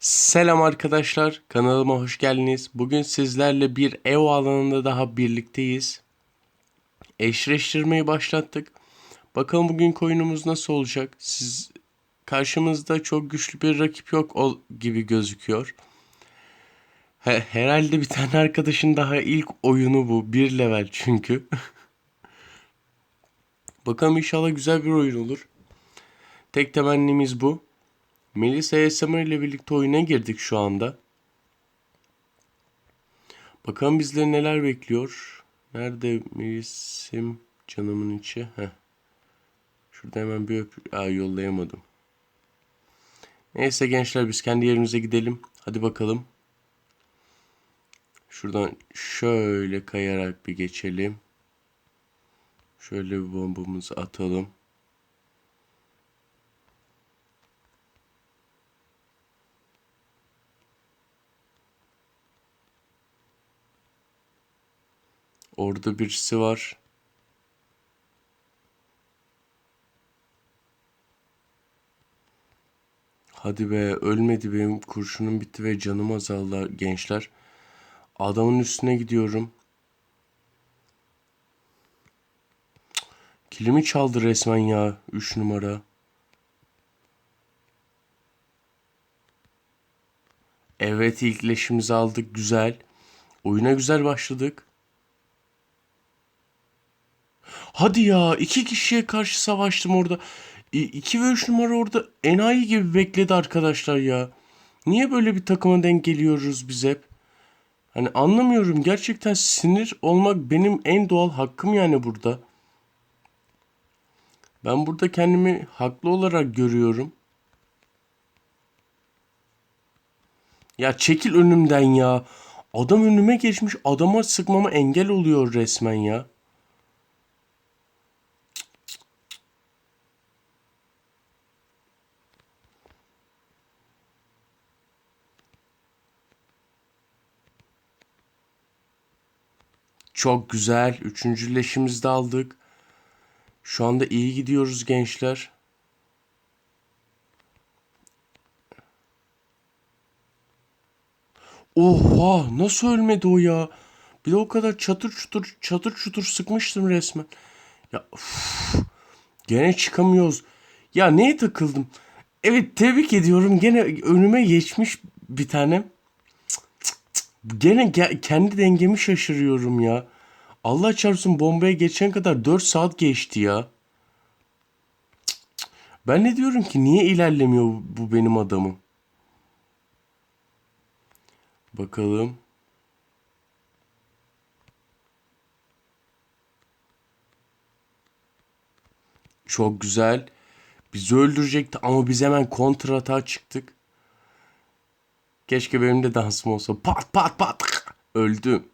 Selam arkadaşlar, kanalıma hoş geldiniz. Bugün sizlerle bir ev alanında daha birlikteyiz. Eşleştirmeyi başlattık. Bakalım bugün oyunumuz nasıl olacak? Siz karşımızda çok güçlü bir rakip yok ol gibi gözüküyor. He- herhalde bir tane arkadaşın daha ilk oyunu bu. Bir level çünkü. Bakalım inşallah güzel bir oyun olur. Tek temennimiz bu. Melisa ASMR ile birlikte oyuna girdik şu anda. Bakalım bizleri neler bekliyor. Nerede Melisa'm canımın içi? Heh. Şurada hemen bir öp... Aa, yollayamadım. Neyse gençler biz kendi yerimize gidelim. Hadi bakalım. Şuradan şöyle kayarak bir geçelim. Şöyle bir bombamızı atalım. Orada birisi var. Hadi be ölmedi benim kurşunum bitti ve canım azaldı gençler. Adamın üstüne gidiyorum. Kilimi çaldı resmen ya 3 numara. Evet ilk leşimizi aldık güzel. Oyuna güzel başladık. Hadi ya iki kişiye karşı savaştım orada. 2 ve 3 numara orada enayi gibi bekledi arkadaşlar ya. Niye böyle bir takıma denk geliyoruz biz hep? Hani anlamıyorum gerçekten sinir olmak benim en doğal hakkım yani burada. Ben burada kendimi haklı olarak görüyorum. Ya çekil önümden ya. Adam önüme geçmiş adama sıkmama engel oluyor resmen ya. Çok güzel. Üçüncü leşimizi de aldık. Şu anda iyi gidiyoruz gençler. Oha nasıl ölmedi o ya? Bir de o kadar çatır çutur çatır çutur sıkmıştım resmen. Ya uf, gene çıkamıyoruz. Ya neye takıldım? Evet tebrik ediyorum. Gene önüme geçmiş bir tanem. Gene ge- kendi dengemi şaşırıyorum ya. Allah çarpsın bombaya geçen kadar 4 saat geçti ya. Ben ne diyorum ki niye ilerlemiyor bu- bu benim adamım? Bakalım. Çok güzel. Bizi öldürecekti ama biz hemen kontrata çıktık. Keşke benim de dansım olsa. Pat pat pat. Öldüm.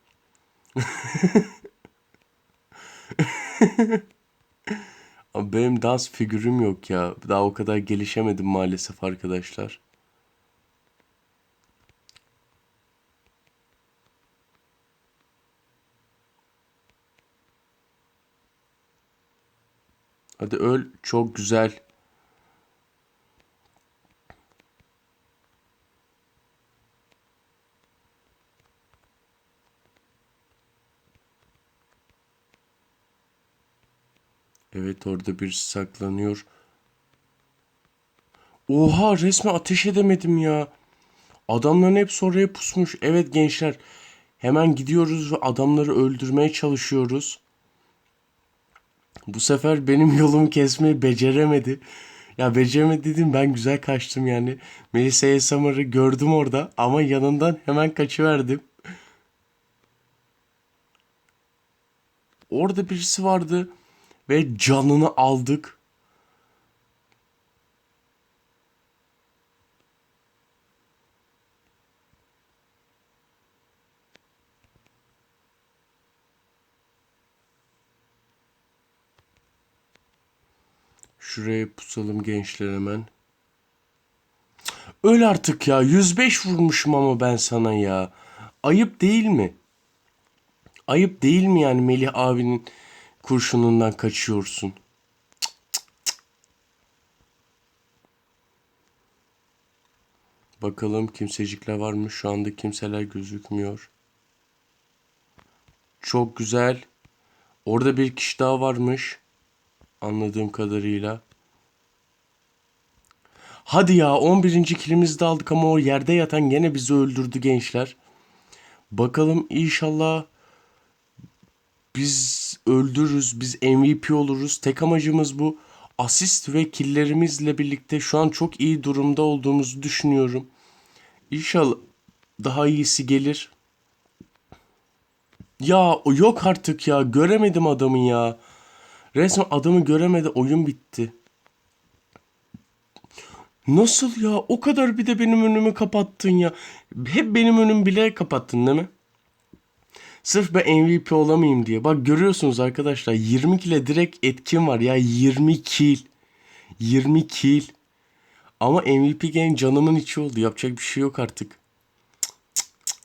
Ama benim dans figürüm yok ya. Daha o kadar gelişemedim maalesef arkadaşlar. Hadi öl. Çok güzel. Evet orada bir saklanıyor. Oha resmen ateş edemedim ya. Adamların hepsi oraya pusmuş. Evet gençler hemen gidiyoruz ve adamları öldürmeye çalışıyoruz. Bu sefer benim yolumu kesmeyi beceremedi. Ya beceremedi dedim ben güzel kaçtım yani. Melisa Esamar'ı gördüm orada ama yanından hemen kaçıverdim. Orada birisi vardı ve canını aldık. Şuraya pusalım gençler hemen. Öl artık ya. 105 vurmuşum ama ben sana ya. Ayıp değil mi? Ayıp değil mi yani Melih abinin kurşunundan kaçıyorsun? Bakalım kimsecikler var mı? Şu anda kimseler gözükmüyor. Çok güzel. Orada bir kişi daha varmış. Anladığım kadarıyla. Hadi ya 11. kilimizi de aldık ama o yerde yatan gene bizi öldürdü gençler. Bakalım inşallah biz öldürürüz, biz MVP oluruz. Tek amacımız bu. Asist ve killerimizle birlikte şu an çok iyi durumda olduğumuzu düşünüyorum. İnşallah daha iyisi gelir. Ya yok artık ya. Göremedim adamı ya. Resmen adamı göremedi. Oyun bitti. Nasıl ya? O kadar bir de benim önümü kapattın ya. Hep benim önüm bile kapattın değil mi? Sırf ben MVP olamayayım diye. Bak görüyorsunuz arkadaşlar 20 kile direkt etkim var ya 20 kill. 20 kill. Ama MVP game canımın içi oldu. Yapacak bir şey yok artık.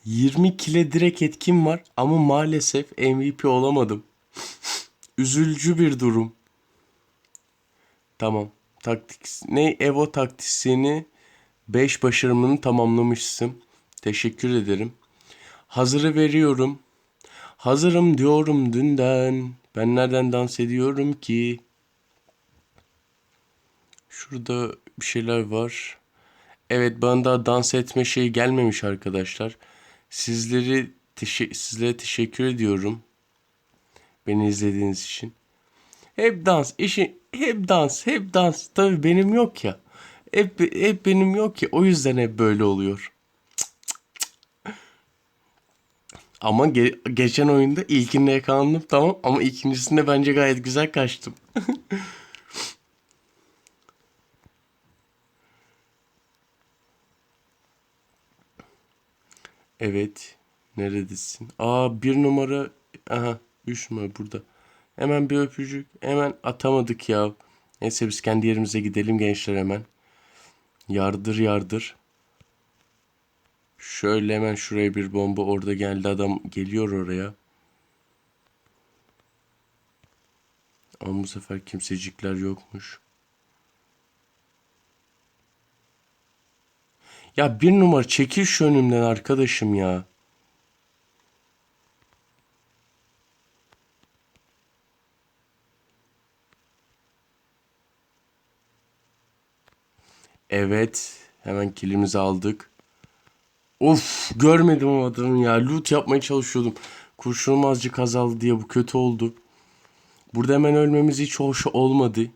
20 kile direkt etkim var ama maalesef MVP olamadım. Üzülücü bir durum. Tamam. Taktik ne Evo taktisyeni 5 başarımını tamamlamışsın. Teşekkür ederim. Hazırı veriyorum. Hazırım diyorum dünden. Ben nereden dans ediyorum ki? Şurada bir şeyler var. Evet bana daha dans etme şeyi gelmemiş arkadaşlar. Sizleri teşe- sizlere teşekkür ediyorum. Beni izlediğiniz için. Hep dans, işi hep dans, hep dans. Tabii benim yok ya. Hep, hep benim yok ya. O yüzden hep böyle oluyor. Ama ge- geçen oyunda ilkinde yakalandım tamam ama ikincisinde bence gayet güzel kaçtım. Evet. Neredesin? Aa bir numara. Aha üç numara burada. Hemen bir öpücük. Hemen atamadık ya. Neyse biz kendi yerimize gidelim gençler hemen. Yardır yardır. Şöyle hemen şuraya bir bomba orada geldi adam geliyor oraya. Ama bu sefer kimsecikler yokmuş. Ya bir numara çekil şu önümden arkadaşım ya. Evet. Hemen kilimizi aldık. Of görmedim o adamı ya. Loot yapmaya çalışıyordum. Kurşunum azıcık azaldı diye bu kötü oldu. Burada hemen ölmemiz hiç hoş olmadı.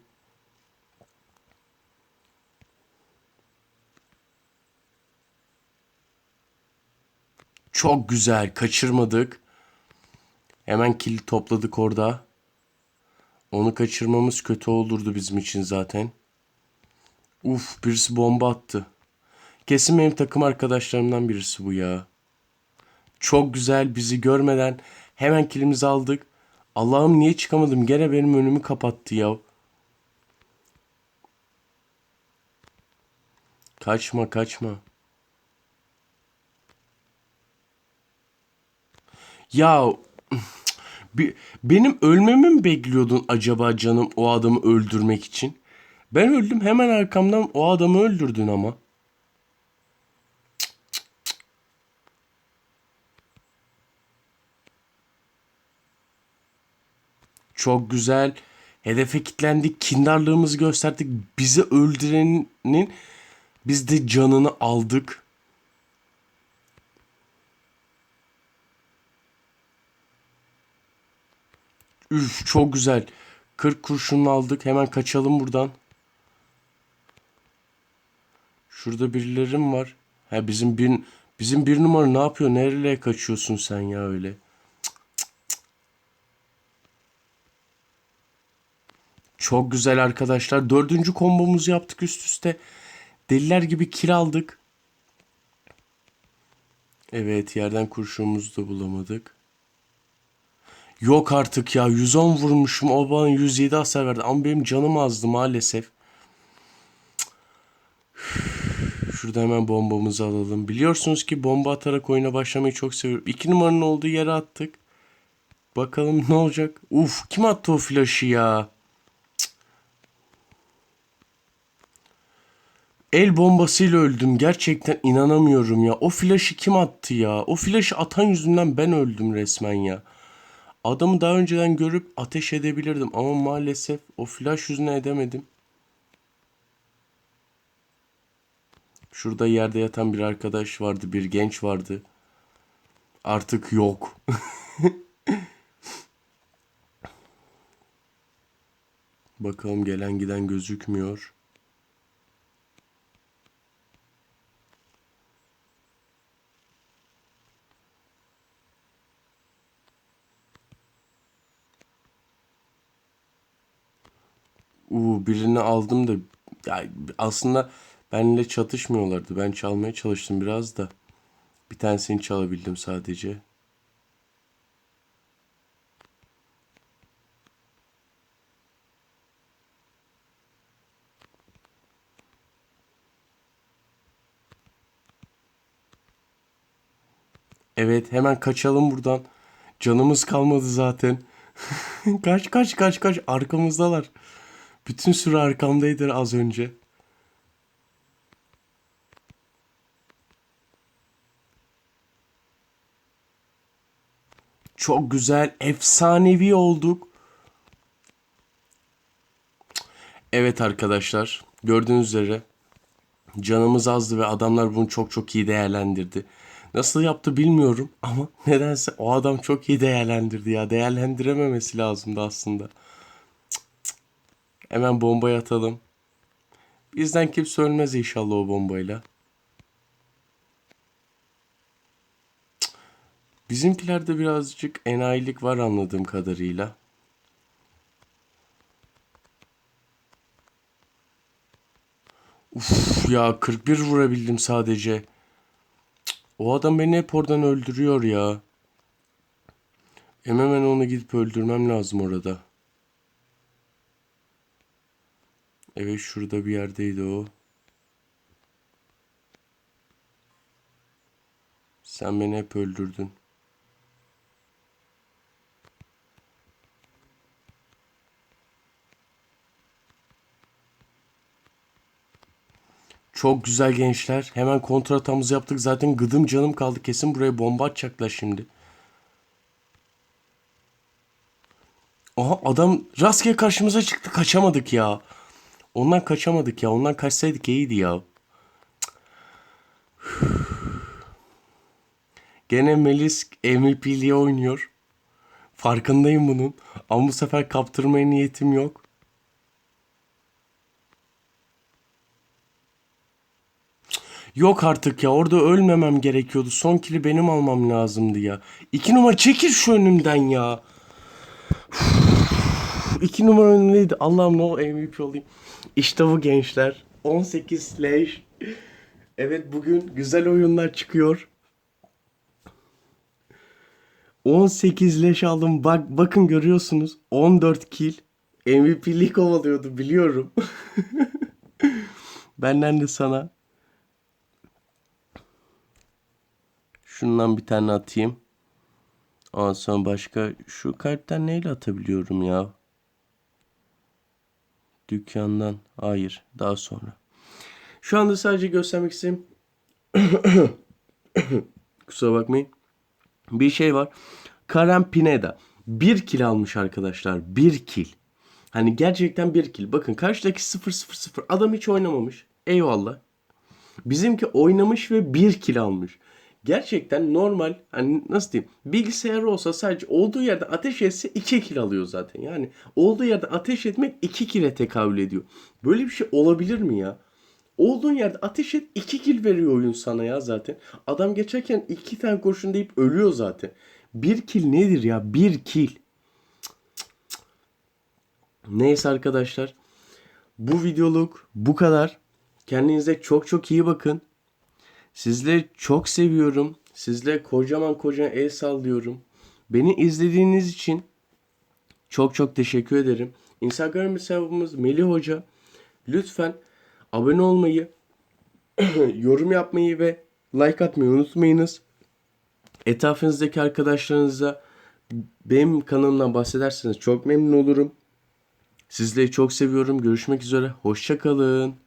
Çok güzel kaçırmadık. Hemen kill topladık orada. Onu kaçırmamız kötü olurdu bizim için zaten. Uf birisi bomba attı. Kesin benim takım arkadaşlarımdan birisi bu ya. Çok güzel bizi görmeden hemen kilimizi aldık. Allah'ım niye çıkamadım? Gene benim önümü kapattı ya. Kaçma kaçma. Ya benim ölmemi mi bekliyordun acaba canım o adamı öldürmek için? Ben öldüm hemen arkamdan o adamı öldürdün ama. Çok güzel. Hedefe kilitlendik. Kindarlığımızı gösterdik. Bizi öldürenin biz de canını aldık. Üf çok güzel. 40 kurşununu aldık. Hemen kaçalım buradan. Şurada birilerim var. Ha bizim bir bizim bir numara ne yapıyor? Nereye kaçıyorsun sen ya öyle? Çok güzel arkadaşlar. Dördüncü kombomuzu yaptık üst üste. Deliler gibi kill aldık. Evet yerden kurşunumuzu da bulamadık. Yok artık ya 110 vurmuşum o bana 107 hasar verdi ama benim canım azdı maalesef. Şurada hemen bombamızı alalım. Biliyorsunuz ki bomba atarak oyuna başlamayı çok seviyorum. İki numaranın olduğu yere attık. Bakalım ne olacak. Uf kim attı o flaşı ya? El bombasıyla öldüm. Gerçekten inanamıyorum ya. O flaşı kim attı ya? O flaşı atan yüzünden ben öldüm resmen ya. Adamı daha önceden görüp ateş edebilirdim ama maalesef o flash yüzünden edemedim. Şurada yerde yatan bir arkadaş vardı, bir genç vardı. Artık yok. Bakalım gelen giden gözükmüyor. Uu, birini aldım da ya aslında benimle çatışmıyorlardı. Ben çalmaya çalıştım biraz da. Bir tanesini çalabildim sadece. Evet hemen kaçalım buradan. Canımız kalmadı zaten. kaç kaç kaç kaç arkamızdalar. Bütün süre arkamdaydı az önce. Çok güzel, efsanevi olduk. Evet arkadaşlar, gördüğünüz üzere canımız azdı ve adamlar bunu çok çok iyi değerlendirdi. Nasıl yaptı bilmiyorum ama nedense o adam çok iyi değerlendirdi ya. Değerlendirememesi lazımdı aslında. Hemen bombayı atalım. Bizden kimse ölmez inşallah o bombayla. Bizimkilerde birazcık enayilik var anladığım kadarıyla. Uf ya 41 vurabildim sadece. O adam beni hep oradan öldürüyor ya. Hemen onu gidip öldürmem lazım orada. Evet şurada bir yerdeydi o. Sen beni hep öldürdün. Çok güzel gençler. Hemen kontratamızı yaptık. Zaten gıdım canım kaldı. Kesin buraya bomba atacaklar şimdi. Aha adam rastgele karşımıza çıktı. Kaçamadık ya. Ondan kaçamadık ya. Ondan kaçsaydık iyiydi ya. Gene Melis MVP'liğe oynuyor. Farkındayım bunun. Ama bu sefer kaptırmaya niyetim yok. Yok artık ya orada ölmemem gerekiyordu. Son kili benim almam lazımdı ya. İki numara çekil şu önümden ya. İki numara önündeydi. Allah'ım ne o MVP olayım. İşte bu gençler. 18 slash. Evet bugün güzel oyunlar çıkıyor. 18 leş aldım. Bak bakın görüyorsunuz. 14 kill. MVP'lik kovalıyordu biliyorum. Benden de sana. Şundan bir tane atayım. Ondan sonra başka şu karttan neyle atabiliyorum ya? Dükkandan. Hayır. Daha sonra. Şu anda sadece göstermek istediğim kusura bakmayın. Bir şey var. Karen Pineda. Bir kill almış arkadaşlar. Bir kill. Hani gerçekten bir kill. Bakın karşıdaki 0-0-0. Adam hiç oynamamış. Eyvallah. Bizimki oynamış ve bir kill almış. Gerçekten normal hani nasıl diyeyim bilgisayar olsa sadece olduğu yerde ateş etse 2 kill alıyor zaten. Yani olduğu yerde ateş etmek 2 kill'e tekabül ediyor. Böyle bir şey olabilir mi ya? Olduğun yerde ateş et 2 kill veriyor oyun sana ya zaten. Adam geçerken 2 tane kurşun deyip ölüyor zaten. 1 kill nedir ya? 1 kill. Neyse arkadaşlar. Bu videoluk bu kadar. Kendinize çok çok iyi bakın. Sizleri çok seviyorum. Sizlere kocaman kocaman el sallıyorum. Beni izlediğiniz için çok çok teşekkür ederim. Instagram hesabımız Melih Hoca. Lütfen abone olmayı, yorum yapmayı ve like atmayı unutmayınız. Etrafınızdaki arkadaşlarınıza benim kanalımdan bahsederseniz çok memnun olurum. Sizleri çok seviyorum. Görüşmek üzere. Hoşçakalın.